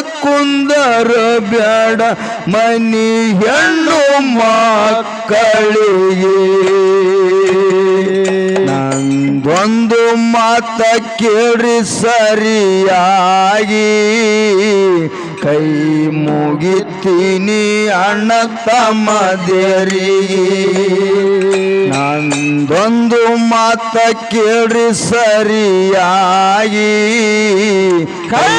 ಕುಂದರ ಬೇಡ ಮನಿ ಹೆಣ್ಣು ಮಕ್ಕಳಿಗೆ. ನಂದೊಂದು ಮಾತ ಕೇಳಿ ಸರಿಯಾಗಿ. ಕೈ ಮುಗಿತೀನಿ ಅಣ್ಣ ತಮ್ಮದೇರಿಗೆ. ನಂದೊಂದು ಮಾತ ಕೇಳಿ ಸರಿಯಾಗಿ. ಕೈ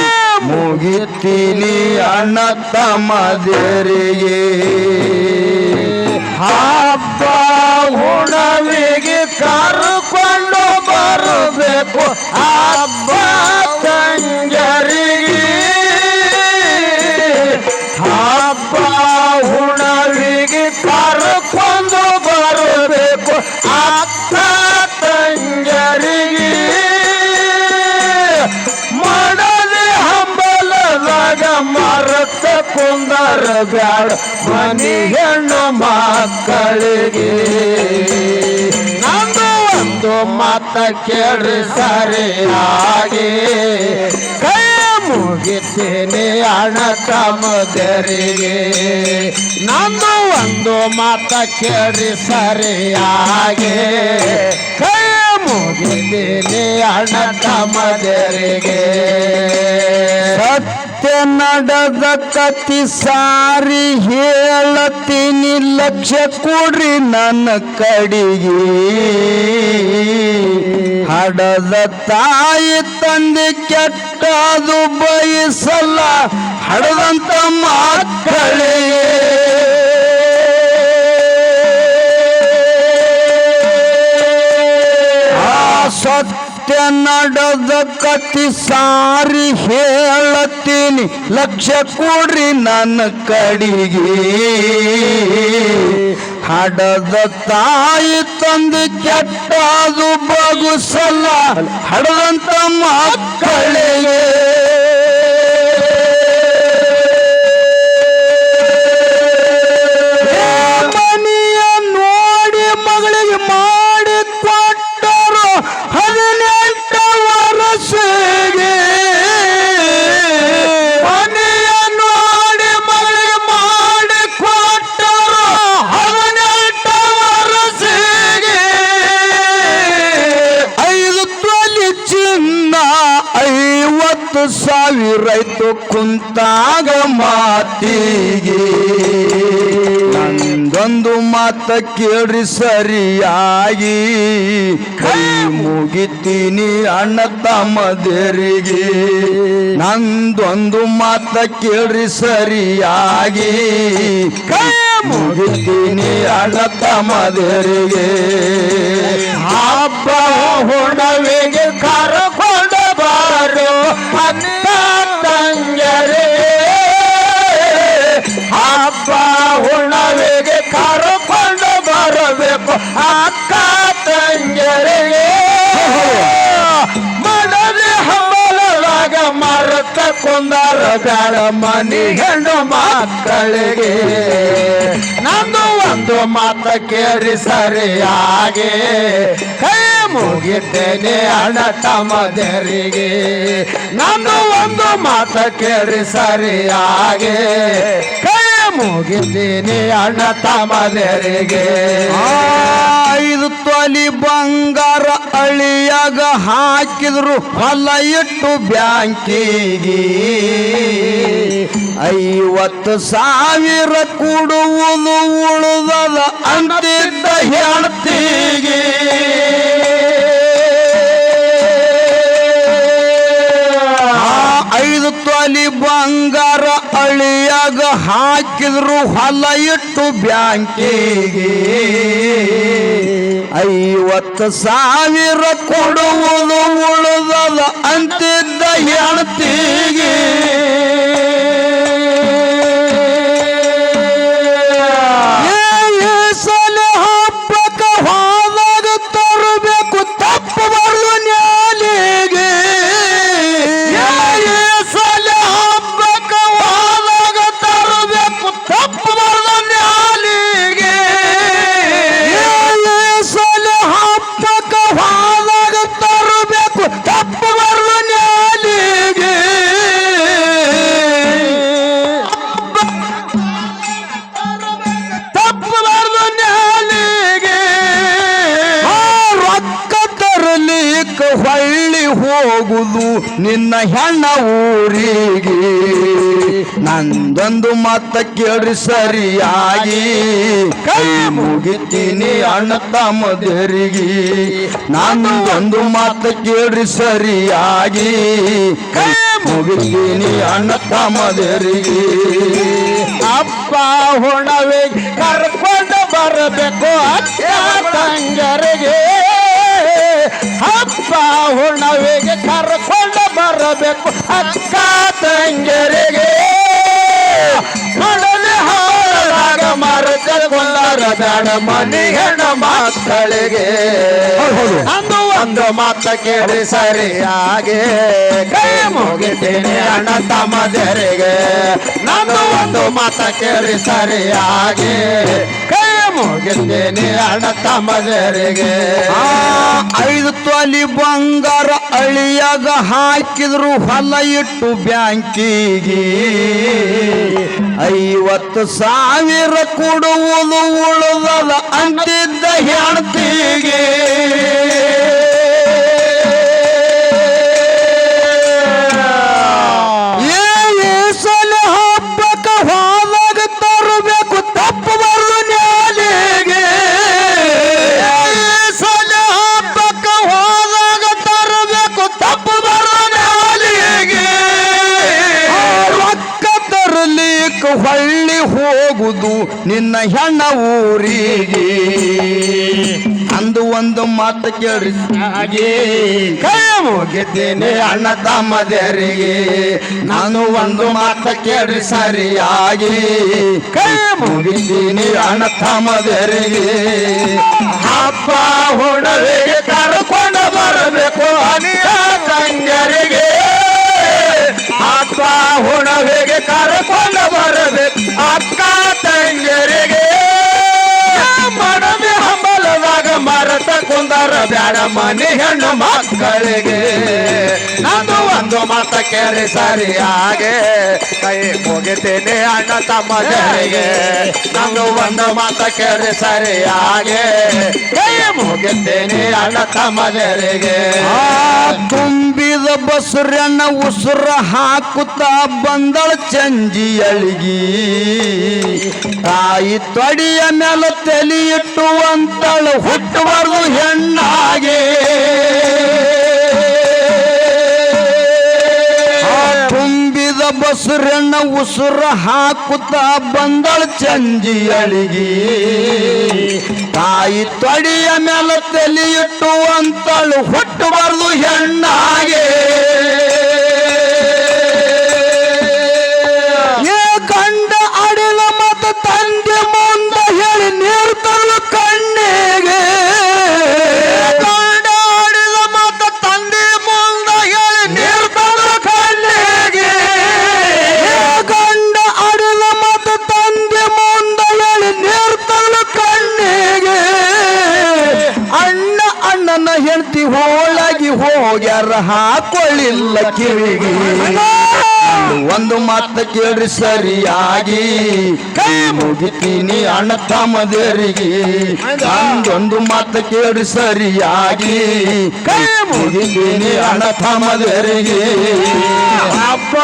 ಮುಗಿತೀನಿ ಅಣ್ಣ ತಮ್ಮದೇರಿಗೆ ಹಬ್ಬ ಹುಣವಿಗೆ ಕರ್ಕೊಂಡು ಬರಬೇಕು. ಹಬ್ಬ ಕುಂದರ ಬ್ಯಾಡ ಮನಿ ಹೆಣ್ಣು ಮಕ್ಕಳಿಗೆ ನಂದು ಒಂದು ಮಾತ ಕೇಳಿ ಸರಿಯಾಗಿ ಕೈ ಮುಗಿತೀನಿ ಅಣ್ಣ ತಮ್ಮದರಿಗೆ. ನಂದು ಒಂದು ಮಾತ ಕೇಳಿ ಸರಿಯಾಗಿ ಕೈ ಮುಗಿತೀನಿ ಅಣ್ಣ ತಮ್ಮದರಿಗೆ. ಸತ್ಯ ನಡೆದ ಕತಿ ಸಾರಿ ಹೇಳತೀನಿ ಲಕ್ಷ ಕೊಡ್ರಿ ನನ್ನ ಕಡಿಗೆ. ಹಡದ ತಾಯಿ ತಂದೆ ಕೆಟ್ಟದು ಬಯಸಲ್ಲ, ಹಡದಂತ ಮಕ್ಕಳೇ. ಆ ಸತ್ಯ ನಡೆದ ಕತಿ ಸಾರಿ ಹೇಳತ್ತೀನಿ. ಲಕ್ಷ ಕೊಡ್ರಿ ನನ್ನ ಕಡಿಗೆ. ಹಡದ ತಾಯಿ ತಂದು ಕೆಟ್ಟದು ಬಗುಸಲ್ಲ. ಹಡದಂತ ಮಕ್ಕಳಿಗೆ. ಮಾತ ಕೇಳಿ ಸರಿಯಾಗಿ. ಕೈ ಮುಗಿತೀನಿ ಅಣ್ಣ ತಮ್ಮದೇರಿಗೆ ನಂದೊಂದು ಮಾತ ಕೇಳ್ರಿ ಸರಿಯಾಗಿ. ಕೈ ಮುಗಿತೀನಿ ಅಣ್ಣ ತಮ್ಮದೇರಿಗೆ ಹಬ್ಬ ಹೊಡವೆಗೆ ಕರಕೊಂಡು ಬಾರೋ ಅನ್ನ ಅಕ್ಕ ತಂಜರಿಗೆ ಮನದಿ ಹಂಬಲದಾಗ ಮರತ ಕುಂದರ ಬ್ಯಾಡ ಮನಿ ಹೆಣ್ಣು ಮಕ್ಕಳಿಗೆ. ನಂದು ಒಂದು ಮಾತ ಕೇಳಿ ಸರಿಯಾಗಿ. ಕೈ ಮುಗಿದ್ದೇನೆ ಅಣ್ಣ ತಮ್ಮದರಿಗೆ ನಂದು ಒಂದು ಮಾತ ಕೇಳಿ ಸರಿಯಾಗಿ. ಕೈ ಮುಗಿದ್ದೀನಿ ಅಣ್ಣ ತಮದರಿಗೆ ಐದು ತೊಲಿ ಬಂಗಾರ ಅಳಿಯಾಗ ಹಾಕಿದ್ರು ಹೊಲ ಇಟ್ಟು ಬ್ಯಾಂಕಿಗೆ. ಐವತ್ತು ಸಾವಿರ ಕೊಡುವುದು ಉಳಿದದ ಅಂತಿದ್ದ ಹಾಕಿದ್ರು ಹೊಲ ಇಟ್ಟು ಬ್ಯಾಂಕಿಗೆ. ಐವತ್ತು ಸಾವಿರ ಕೊಡುವುದು ಉಳಿದದ ಅಂತಿದ್ದ ಹೆಣ್ತಿಗೆ. ನಂದೊಂದು ಮಾತ ಕೇಳ್ರಿ ಸರಿಯಾಗಿ. ಕೈ ಮುಗಿತೀನಿ ಅಣ್ಣ ತಮ್ಮದರಿಗೆ. ನಂದೊಂದು ಮಾತ ಕೇಳ್ರಿ ಸರಿಯಾಗಿ. ಕೈ ಮುಗಿತೀನಿ ಅಣ್ಣ ತಮ್ಮದರಿಗೆ. ಅಪ್ಪ ಹೊಣವೆ ಕರ್ಕೊಂಡು ಬರಬೇಕು ಅಕ್ಕ ತಂಗರಿಗೆ ಅಪ್ಪ ಹೊಣವೆ ಕರ್ಕೊಂಡು ಬರಬೇಕು ಅಕ್ಕ ತಂಗರಿಗೆ ಬೇಡ ಮನಿ ಹೆಣ ಮಾತಳಿಗೆ ಅಂದು ಒಂದು ಮಾತ ಕೇಳಿ ಸರಿಯಾಗಿ. ಕೈ ಮುಗಿತೀನಿ ಅಣ್ಣ ತಮ್ಮದರಿಗೆ ನಾನು ಒಂದು ಮಾತ ಕೇಳಿ ಸರಿಯಾಗಿ. ಅಣ್ಣ ತಮ್ಮದರಿಗೆ. ಐದು ತೊಲಿ ಬಂಗಾರ ಅಳಿಯಾಗ ಹಾಕಿದ್ರು ಹೊಲ ಇಟ್ಟು ಬ್ಯಾಂಕಿಗೆ. ಐವತ್ತು ಸಾವಿರ ಕೊಡುವುದು ಉಳಿದದ ಅಂತಿದ್ದ ಹೆಣ್ತಿಗೆ. ಮುಗಿತೀನಿ ಅಣ್ಣ ತಮ್ಮದೇರಿಗೆ. ನಾನು ಒಂದು ಮಾತ ಕೇಳಿ ಸರಿಯಾಗಿ. ಕೈ ಮುಗಿತೀನಿ ಅಣ್ಣ ತಮ್ಮದೇರಿಗೆ. ಅಪ್ಪ ಹುಡುಗರಿಗೆ ಕರ್ಕೊಂಡು ಬರಬೇಕು ಅನಿಯ ತಂಗರಿಗೆ. ಅಪ್ಪ ಹುಣವಿಗೆ ಕರ್ಕೊಂಡು ಬರಬೇಕು. ಅಕ್ಕ ಬ್ಯಾಡ ಮನೆ ಹೆಣ್ಣು ಮಕ್ಕಳಿಗೆ. ನಾನು ಒಂದು ಮಾತ ಕೇಳಿ ಸರಿಯಾಗೆ. ಕೈ ಮುಗಿತೀನಿ ಅಣ್ಣ ಮನ್ಯಾಗೆ ನಾನು ಒಂದು ಮಾತ ಕೇಳಿ ಸರಿಯಾಗೆ. ಮುಗಿತೀನಿ ಅಣ್ಣ ತಮ್ಮದರಿಗೆ ತುಂಬಿದ ಬಸರನ್ನ ಉಸುರ ಹಾಕುತ್ತಾ ಬಂದಳ ಚಂಜಿ ಅಳಿಗಿ. ತಾಯಿ ತೊಡಿಯ ಮೇಲೆ ತಲೆ ಇಟ್ಟುವಂತಳು ಹುಟ್ಟುವರು ಹೆಣ್ಣಾಗೆ. ಬಸರನ್ನ ಉಸುರ ಹಾಕುತ್ತಾ ಬಂದಳ ಚಂಜಿ ಅಳಿಗಿ ತಾಯಿ ತೊಡಿಯ ಮೇಲೆ ತಲೆ ಇಟ್ಟುವಂತಳು ಹುಟ್ಟಬಾರ್ದು ಹೆಣ್ಣಾಗೆ. ಕಿವಿಗೆ. ಒಂದು ಮಾತು ಕೇಳ್ರಿ ಸರಿಯಾಗಿ. ಕೈ ಮುಗಿತೀನಿ. ಅಣ್ಣ ತಮ್ಮದರಿಗೆ. ಒಂದೊಂದು ಮಾತು ಕೇಳ್ರಿ ಸರಿಯಾಗಿ. ಕೈ ಮುಗಿತೀನಿ ಅಣ್ಣ ತಮ್ಮದರಿಗೆ. ಹಬ್ಬ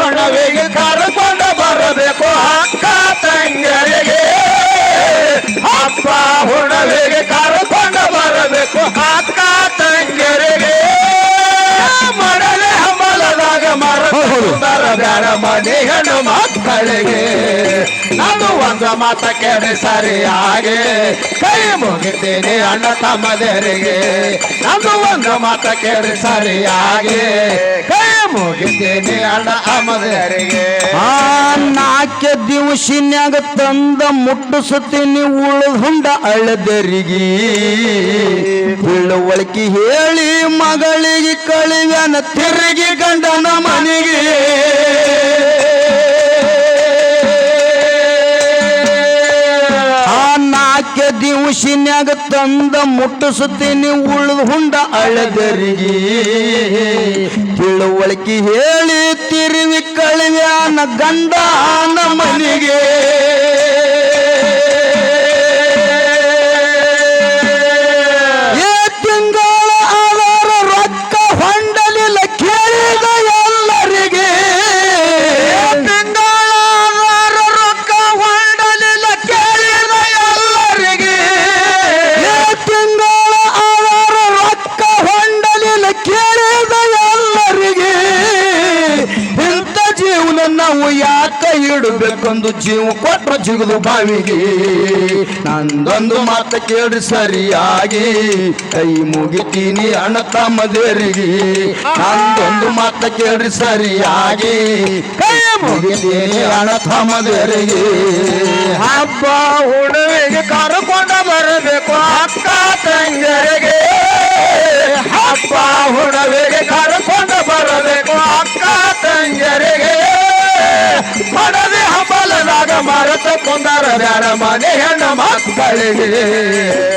ಒಣವೆಗೆ ಕರ್ಕೊಂಡು ಬರಬೇಕು ಅಕ್ಕ ತಂಗರಿಗೆ ಹಬ್ಬ ಒಣವೆಗೆ ಕರ್ಕೊಂಡು ಹೌದು. ಬೇಡ ಮನೆ ಹೆಣ್ಣು ಮಕ್ಕಳಿಗೆ ನಾನು ಒಂದು ಮಾತ ಕೇಳಿ ಸರಿಯಾಗಿ. ಕೈ ಮುಗಿತೀನಿ ಅಣ್ಣ ತಮ್ಮದರಿಗೆ. ನಾನು ಒಂದು ಮಾತ ಕೇಳಿ ಸರಿಯಾಗಿ. ಕೈ ಮುಗಿತೀನಿ ಅಣ್ಣ ತಮ್ಮದರಿಗೆ. ಆ ನಾಲ್ಕೆ ದಿವಸಿನ್ಯಾಗ ತಂದ ಮುಟ್ಟಿಸುತ್ತೀನಿ ಉಳ್ದುಂಡ ಅಳದರಿಗೆ. ತಿಳುವಳಿಕೆ ಹೇಳಿ ಮಗಳಿಗೆ ಕಳಿವ್ಯಾನ ತಿರುಗಿ ಗಂಡನ ಮನೆಗೆ. ಆ ನಾಕೆ ದಿವಸಿನ್ಯಾಗ ತಂದ ಮುಟ್ಟಿಸುತ್ತೀನಿ ಉಳ್ದು ಹುಂಡ ಅಳದರಿಗೆ. ತಿಳುವಳಿಕೆ ಹೇಳಿ ತಿರುವಿ ಕಳಿವ್ಯಾನ ಗಂಡನ ಮನೆಗೆ. ಬೆಳಕೊಂದು ಜೀವ ಕೊಟ್ಟರು ಜಿಗದು ಬಾವಿಗೆ. ನಂದೊಂದು ಮಾತು ಕೇಳ್ರಿ ಸರಿಯಾಗಿ. ಕೈ ಮುಗಿತೀನಿ ಅಣ್ಣ ತಮ್ಮದೇರಿಗೆ. ನಂದೊಂದು ಮಾತು ಕೇಳ್ರಿ ಸರಿಯಾಗಿ. ಕೈ ಮುಗಿತೀನಿ ಅಣ್ಣ ತಮ್ಮದೇರಿಗೆ. ಹಬ್ಬ ಹುಡುವಿಗೆ ಕರ್ಕೊಂಡ ಬರಬೇಕು ಅಕ್ಕ ತಂಗರಿಗೆ ಹಬ್ಬ ಹುಡುವಿಗೆ ಕರ್ಕೊಂಡ ಬರಬೇಕು ಅಕ್ಕ ತಂಗರಿಗೆ ಮಡದಿ ಹಬ್ಬಲದಾಗ ಮರತ ಕುಂದಾರ ಬ್ಯಾಡ ಮನೆ ಹೆಣ್ಣು ಮಕ್ಕಳಿಗೆ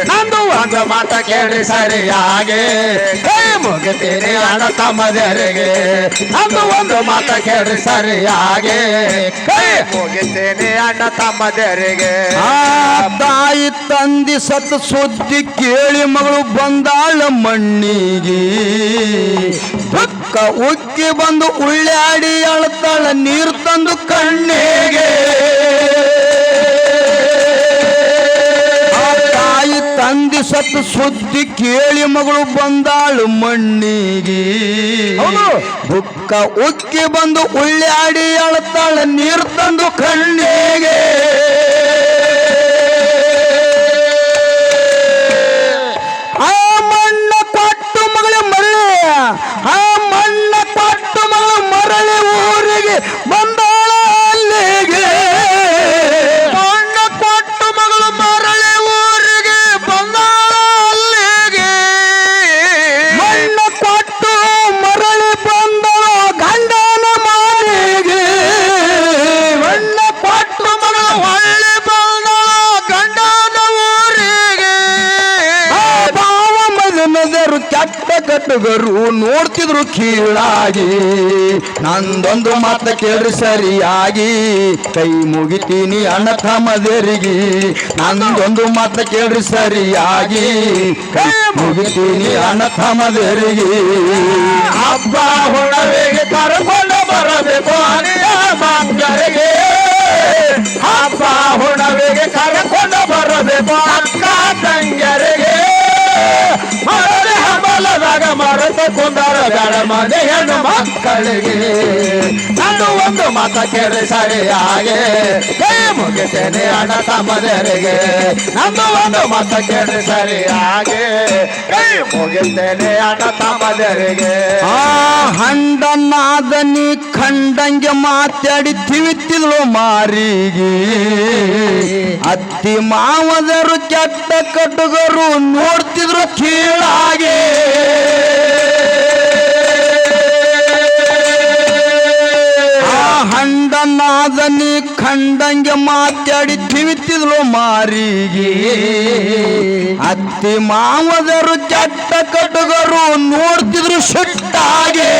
ನಂದು ಒಂದು ಮಾತ ಕೇಳಿ ಸರಿಯಾಗಿ. ಮುಗಿತೀನಿ ಅಣ್ಣ ತಮ್ಮದರಿಗೆ. ನಂದು ಒಂದು ಮಾತ ಕೇಳಿ ಸರಿಯಾಗಿ. ಮುಗಿತೀನಿ ಅಣ್ಣ ತಮ್ಮದರಿಗೆ. ತಾಯಿ ತಂದಿ ಸತ್ ಸುದ್ದಿ ಕೇಳಿ ಮಗಳು ಬಂದಾಳ ಮಣ್ಣಿಗೆ. ದುಃಖ ಉಕ್ಕಿ ಬಂದು ಉಳ್ಳಾಡಿ ಅಳ್ತಾಳ ನೀರು ತಂದು ಕಣ್ಣಿಗೆ. ತಾಯಿ ತಂದಿ ಸತ್ ಸುದ್ದಿ ಕೇಳಿ ಮಗಳು ಬಂದಾಳು ಮಣ್ಣಿಗೆ. ದುಃಖ ಉಕ್ಕಿ ಬಂದು ಉಳ್ಳಾಡಿ ಅಳ್ತಾಳ ನೀರು ತಂದು ಕಣ್ಣಿಗೆ. বন্ধ ಕಟ್ಟುಗರು ನೋಡ್ತಿದ್ರು ಕೀಳಾಗಿ. ನಂದೊಂದು ಮಾತ ಕೇಳ್ರಿ ಸರಿಯಾಗಿ. ಕೈ ಮುಗಿತೀನಿ ಅಣ್ಣ ತಮ್ಮದರಿಗೆ. ನಂದೊಂದು ಮಾತ ಕೇಳ್ರಿ ಸರಿಯಾಗಿ. ಕೈ ಮುಗಿತೀನಿ ಅಣ್ಣ ತಮ್ಮದರಿಗೆ. ಹಬ್ಬ ಹುಣವಿಗೆ ಕರ್ಕೊಂಡು ಬರಬೇಕು ಹಬ್ಬ ಹೊಣವೆಗೆ ಕರ್ಕೊಂಡು ಬರಬೇಕು ಮನೆ ಮಕ್ಕಳಿಗೆ ನಾನು ಒಂದು ಮಾತ ಕೇಳಿ ಸರಿಯಾಗಿ ಕೈ ಮುಗಿತೇನೆ ಅಣ್ಣ ತಮ್ಮದರಿಗೆ. ನಾನು ಒಂದು ಮಾತ ಕೇಳಿ ಸರಿಯಾಗಿ ಕೈ ಮುಗಿತೇನೆ ಅಣ್ಣ ತಮ್ಮದರಿಗೆ. ಆ ಹಂಡನಾದನಿ ಖಂಡಂಗೆ ಮಾತಾಡಿ ತಿವಿತಿದ್ಳು ಮಾರಿಗೆ. ಅತ್ತಿ ಮಾವದರು ಕೆಟ್ಟ ಕಟ್ಟುಗರು ನೋಡ್ತಿದ್ರು ಕೀಳಾಗೆ. ಹಂಡನಾದನಿ ಖಂಡಂಗೆ ಮಾತಾಡಿ ತಿವಿತಿದ್ಲು ಮಾರಿಗೆ. ಅತ್ತಿ ಮಾವದರು ಚಟ್ಟ ಕಟ್ಟುಗರು ನೋಡ್ತಿದ್ರು ಸಿಟ್ಟಾಗೆ.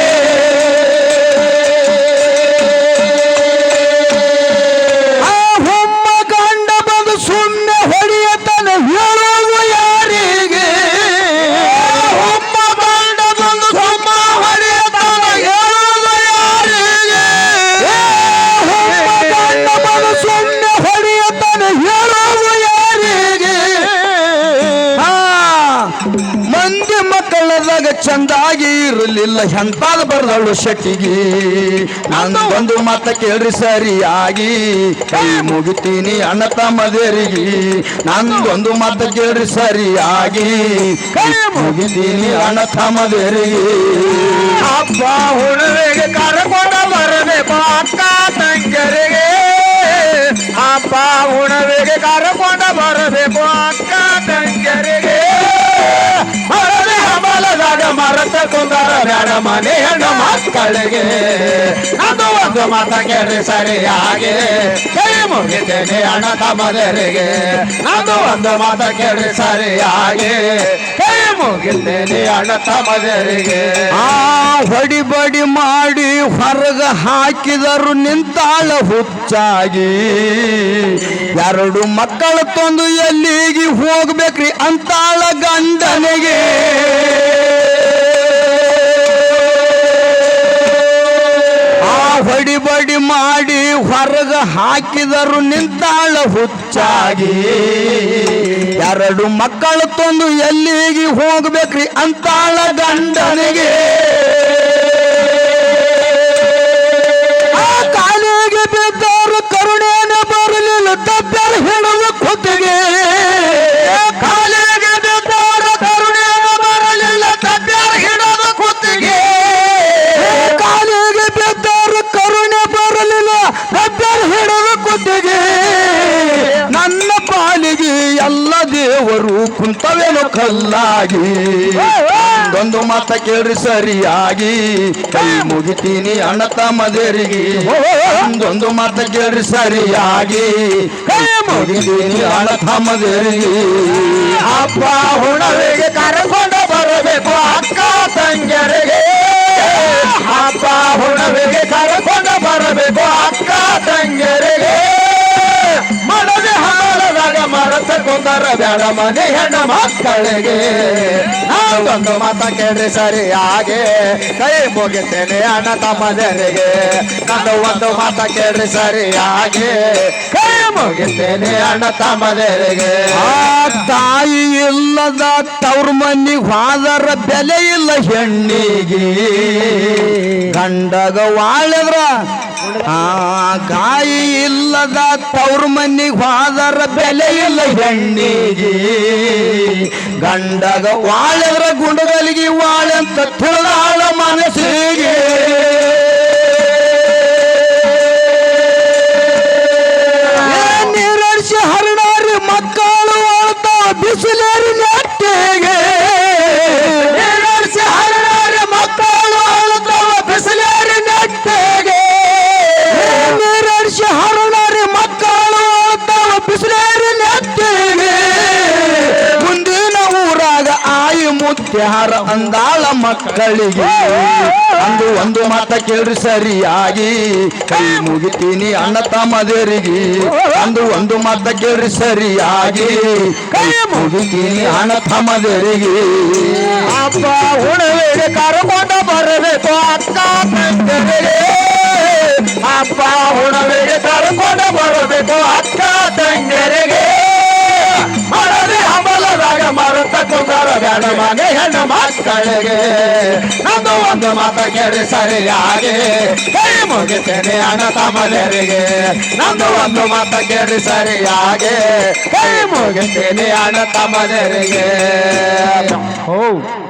ಚಂದಾಗಿ ಇರಲಿಲ್ಲ ಎಂತಾದ ಬರ್ದಳು ಶೆಟ್ಟಿಗೆ. ನಾನು ಒಂದು ಮಾತ ಕೇಳ್ರಿ ಸರಿಯಾಗಿ. ಕೈ ಮುಗಿತೀನಿ ಅಣ್ಣ ತಮ್ಮದೇರಿಗೆ. ಒಂದು ಮಾತ ಕೇಳ್ರಿ ಸರಿಯಾಗಿ. ಕೈ ಮುಗಿತೀನಿ ಅಣ್ಣ ತಮ್ಮದೇರಿಗೆ. ಹಬ್ಬ ಹುಡುಗರಿಗೆ ಕರ್ಕೊಂಡ ಬರಬೇಕು ಅಕ್ಕ ತಂಗರಿಗೆ ಹಬ್ಬ ಹುಡುವಿಗೆ ಕರ್ಕೊಂಡ ಬರಬೇಕು ಅಕ್ಕ ಬೇಡ ಮನೆ ಹೆಣ್ಣು ಮಕ್ಕಳಿಗೆ ಅದು ಒಂದು ಮಾತ ಕೇಳಿ ಸರಿಯಾಗಿ. ಕೈ ಮುಗಿತೇನೆ ಅಣ್ಣ ತಮದರಿಗೆ ಅದು ಒಂದು ಮಾತ ಕೇಳಿ ಸರಿಯಾಗಿ. ಕೈ ಮುಗಿತೇನೆ ಅಣ್ಣ ತಮದರಿಗೆ ಆ ಹೊಡಿ ಬಡಿ ಮಾಡಿ ಹೊರಗ ಹಾಕಿದರು ನಿಂತಾಳ ಹುಚ್ಚಾಗಿ. ಎರಡು ಮಕ್ಕಳ ತಂದು ಎಲ್ಲಿಗೆ ಹೋಗ್ಬೇಕ್ರಿ ಅಂತಾಳ ಗಂಡನಿಗೆ. ಹೊಡಿ ಬಡಿ ಮಾಡಿ ಹೊರಗ ಹಾಕಿದರು ನಿಂತಾಳ ಹುಚ್ಚಾಗಿ. ಎರಡು ಮಕ್ಕಳು ತಂದು ಎಲ್ಲಿಗೆ ಹೋಗ್ಬೇಕ್ರಿ ಅಂತಾಳ ಗಂಡನಿಗೆ. ಆ ಕಾಲಿಗೆ ಬಿದ್ದವರು ಕರುಣೆ ತಪ್ಪರು ಹಿಡಿದು ಕುಂತವೇನು ಕಲ್ಲಾಗಿ. ಒಂದು ಮಾತ ಕೇಳ್ರಿ ಸರಿಯಾಗಿ. ಕೈ ಮುಗಿತೀನಿ ಅಣ್ಣ ತಮ್ಮದೇರಿಗೆ. ಒಂದೊಂದು ಮಾತ ಕೇಳ್ರಿ ಸರಿಯಾಗಿ. ಕೈ ಮುಗಿತೀನಿ ಅಣ್ಣ ತಮ್ಮದೇರಿಗೆ. ಅಪ್ಪ ಹುಣವೆಗೆ ಕರೆಕೊಂಡು ಬರಬೇಕು ಅಕ್ಕ ತಂಗಿಯರಿಗೆ. ಅಪ್ಪ ಹುಣವೆಗೆ ಕರೆಕೊಂಡು ಬರಬೇಕು ಅಕ್ಕ ತಂಗಿಯರಿಗೆ. ಮನವಿ ಮರತ ಕೊಂದರ ಬೇಡ ಮನೆ ಹೆಣ್ಣ ಮಕ್ಕಳಿಗೆ. ನಾವೊಂದು ಮಾತ ಕೇಳಿ ಸರಿಯಾಗಿ ಕೈ ಮುಗಿತೇನೆ ಅಣ್ಣ ತಮ್ಮದರಿಗೆ. ನಾನು ಒಂದು ಮಾತ ಕೇಳಿ ಸರಿಯಾಗಿ ಕೈ ಮುಗಿತೇನೆ ಅಣ್ಣ ತಮ್ಮದರಿಗೆ. ಆ ತಾಯಿ ಇಲ್ಲದ ತವ್ರ ಮನಿ ಹೋದರ ಬೆಲೆ ಇಲ್ಲ ಹೆಣ್ಣಿಗೆ. ಗಂಡಗ ವಾಳಿದ್ರ ಗಾಯಿ ಇಲ್ಲದ ತವ್ರ ಮನಿಗೆ ಹೋದರ ಬೆಲೆ ಇಲ್ಲ ಹೆಣ್ಣಿಗೆ. ಗಂಡಗ ವಾಳದ್ರ ಗುಂಡಗಳಿಗೆ ವಾಳಂತ ತುಳಾಳ ಮನಸ್ಸಿಗೆ. ನೀರಡಿಸಿ ಹರಡಾರಿ ಮಕ್ಕಳು ಅಳ್ತಾ ಬಿಸಿಲೇರಿ ಮುತ್ಯಾರ ಅಂದಾಳ ಮಕ್ಕಳಿಗೆ? ಅಂದು ಒಂದು ಮಾತ ಕೇಳ್ರಿ ಸರಿಯಾಗಿ. ಕೈ ಮುಗಿತೀನಿ ಅಣ್ಣ ತಮ್ಮದೇರಿಗೆ. ಅಂದು ಒಂದು ಮಾತ ಕೇಳ್ರಿ ಸರಿಯಾಗಿ. ಕೈ ಮುಗಿತೀನಿ ಅಣ್ಣ ತಮ್ಮದೇರಿಗೆ. ಅಪ್ಪ ಹುಣವಿಗೆ ಕರ್ಕೊಂಡು ಬರಬೇಕು, ಅಕ್ಕ ಅಪ್ಪ ಹುಣವಿಗೆ ಕರ್ಕೊಂಡು ಬರಬೇಕು, ಅಕ್ಕ ಬೇಡ ಮನೆ ಹೆಣ್ಣು ಮಕ್ಕಳಿಗೆ ನಂದು ಒಂದು ಮಾತ ಕೇಳಿ ಸರಿಯಾಗಿ. ಕೈ ಮುಗಿತೇನೆ ಅಣ್ಣ ತಮ್ಮದರಿಗೆ. ನಂದು ಒಂದು ಮಾತ ಕೇಳಿ ಸರಿಯಾಗಿ. ಕೈ ಮುಗಿತೇನೆ ಅಣ್ಣ ತಮ್ಮದರಿಗೆ. ಹೌದು